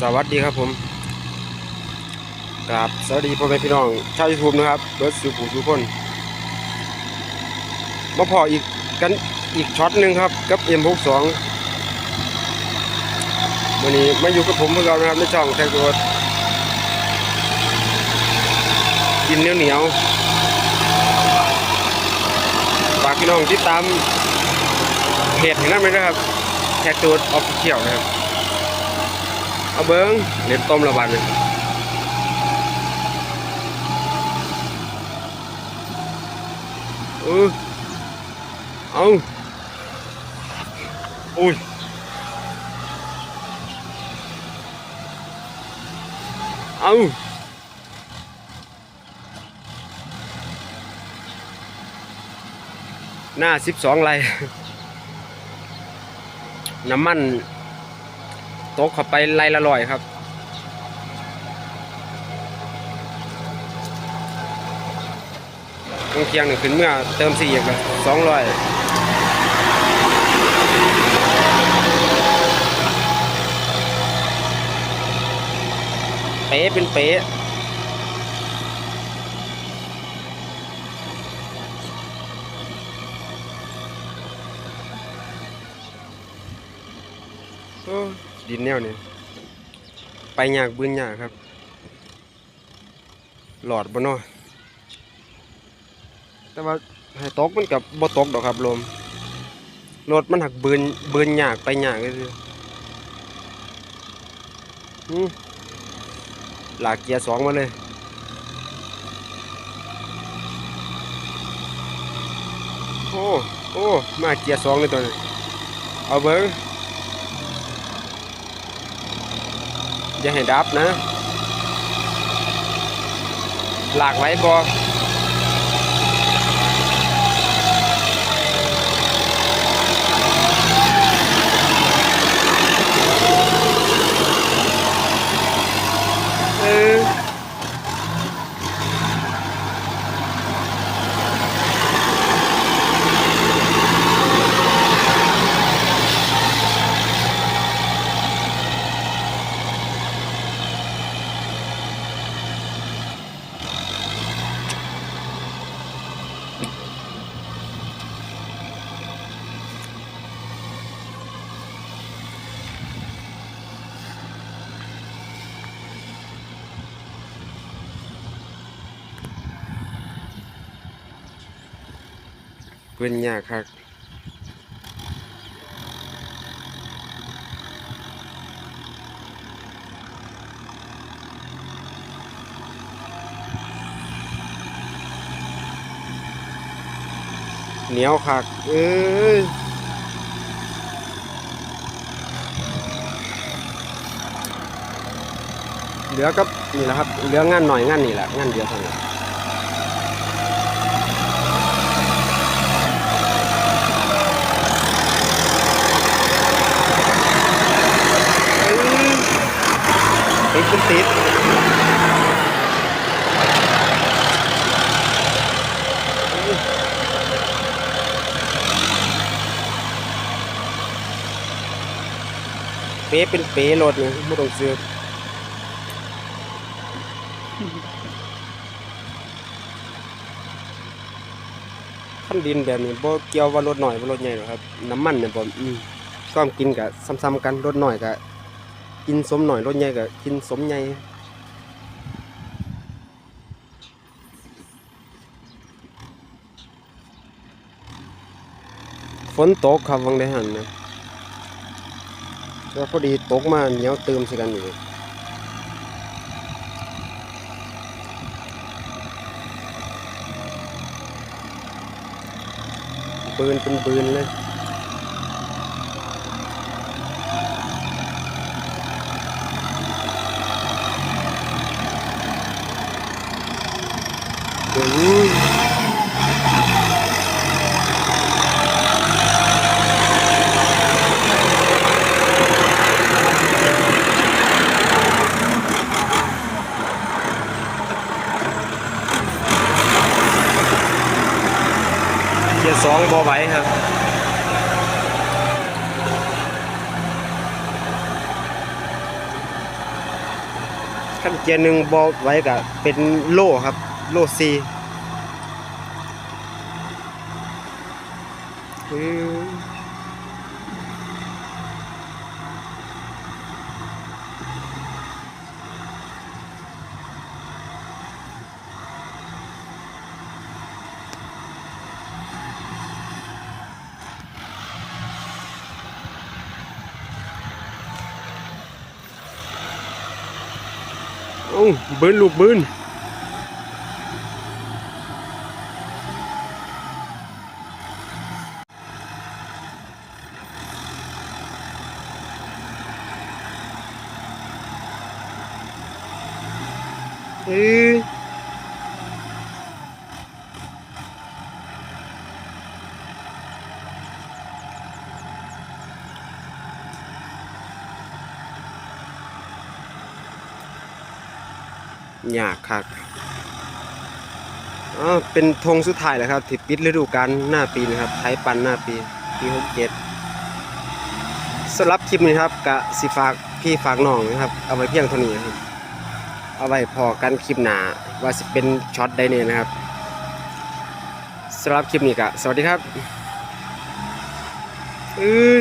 สวัสดีครับผมครับสวัสดีพ่อแม่พี่น้องชาวยูทูบนะครับเบิร์ดสุขุทุกคนมาพออีกกันอีกช็อตหนึ่งครับกับ M62 วันนี้มาอยู่กับผมเพื่อนเรานะครับในช่องแท็กรถกินเหนียวเหนียวฝากพี่น้องติดตามเพจของนั่นไหมนะครับแท็กรถออฟฟิเชียลนะครับ เอาเบิ้งเล็ดต้มระบาดเลยเออเอาอุ้ยเอาหน้าสิบสองไรน้ำมัน ตกเข้าไปไล่ละลอยครับ ตรงเคียงหนึ่งขึ้นเมื่อเติมสี่อีกสองร้อยเป๊ะเป็นเป๊ะโอ้ ดินแนวนี่ไปยากบืนยากครับ หลอดบ่เนาะแต่ว่าให้ตกมันกับบ่ตกดอกครับลมรถมันหักเบืนเบืนยากไปยากเลยสิอืมหลากเกียร์สองมาเลยโอ้โอ้มาเกียร์สองเลยตัวนี้เอาเบิ้ง อย่าให้ดับนะ หลากไว้บอเออ เพื่อนยากครับเหนียวคัก เอ้ยเหลือกับนี่แหละครับ เหลืองานหน่อยงานนี่แหละงานเดียวเท่านั้น ติดติดเป๊ะเป็นเป๊ะรถเลยไม่ต้องซื้อขั้นดินแบบนี้บ่เกี่ยวว่ารถหน่อยว่ารถใหญ่หรอกครับ น้ำมันเนี่ยผมอืมความกินกับซ้ำๆกันรถหน่อยกับ กินสมหน่อยรถใหญ่ก็กินสมใหญ่ฝนตกครับวังได้หันนะแล้วพอดีตกมาเหนียวเติมใส่กันอยู่ปืนเป็นปืนเลย โอ้ยเกียร์สองบอไหวครับขั้นเกียร์หนึ่งบอไว้กับเป็นโล่ครับ โลซีอืมโอ้บืนลูกบืน เอ้ยยากครับอ๋อเป็นธงสุดท้ายแล้วครับที่ปิดฤดูกาลหน้าปีนะครับ ไทยปันหน้าปีปีหกเจ็ดสำหรับคลิปนี้ครับกะสิฝากพี่ฝากน้องนะครับ เอาไว้เพียงเท่านี้ครับ เอาไว้พอกันคลิปหนาว่าสิเป็นช็อตใดเนี่ยนะครับสำหรับคลิปนี้ก็สวัสดีครับอือ